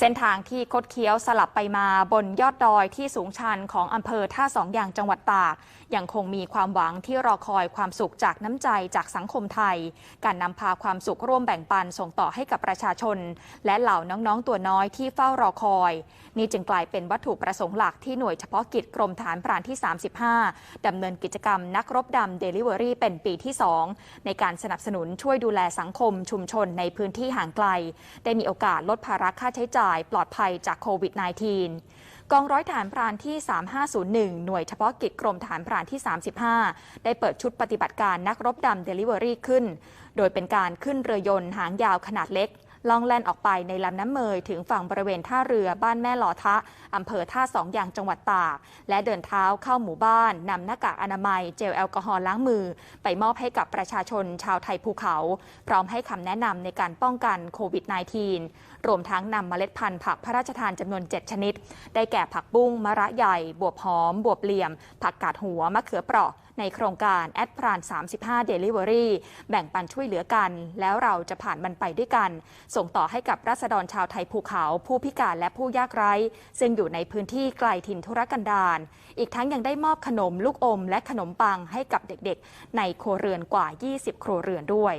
เส้นทางที่คดเคี้ยวสลับไปมาบนยอดดอยที่สูงชันของอำเภอท่าสองอย่างจังหวัดตากยังคงมีความหวังที่รอคอยความสุขจากน้ำใจจากสังคมไทย การนำพาความสุขร่วมแบ่งปันส่งต่อให้กับประชาชน และเหล่าน้องๆตัวน้อยที่เฝ้ารอคอย นี่จึงกลายเป็นวัตถุประสงค์หลักที่หน่วยเฉพาะกิจกรมฐานพรานที่ 35ดำเนินกิจกรรมนักรบดำเดลิเวอรี่เป็นปีที่ 2 ในการสนับสนุนช่วยดูแลสังคมชุมชนในพื้นที่ห่างไกล ได้มีโอกาสลดภาระค่าใช้จ่ายปลอดภัยจากโควิด -19 กองร้อยฐานพรานที่ 3501 หน่วยเฉพาะกิจกรมฐานพรานที่ 35 ได้เปิดชุดปฏิบัติการนักรบดำเดลิเวอรี่ขึ้น โดยเป็นการขึ้นเรือยนต์หางยาวขนาดเล็ก ล่องแล่นออกไปในลำน้ำเมยถึงฝั่งบริเวณท่าเรือบ้านแม่หลอทะอำเภอท่าสองอย่างจังหวัดตาก และเดินเท้าเข้าหมู่บ้านนำหน้ากากอนามัย เจลแอลกอฮอล์ล้างมือ ไปมอบให้กับประชาชนชาวไทยภูเขา พร้อมให้คำแนะนำในการป้องกันโควิด -19 รวมทั้งนำเมล็ดพันธุ์ผักพระราชทานจำนวน 7 ชนิด ได้แก่ผักบุ้งมะระใหญ่ บวบหอม บวบเหลี่ยม ผักกาดหัว มะเขือเปราะ ในโครงการแอดพราน35 Delivery แบ่งปันช่วยเหลือกัน แล้วเราจะผ่านมันไปด้วยกันส่งต่อให้กับราษฎรชาวไทยภูเขา ผู้พิการและผู้ยากไร้ ซึ่งอยู่ในพื้นที่ไกลถิ่นธุรกันดารอีกทั้งยังได้มอบขนมลูกอม และขนมปังให้กับเด็กๆ ในครัวเรือนกว่า 20 ครัวเรือนด้วย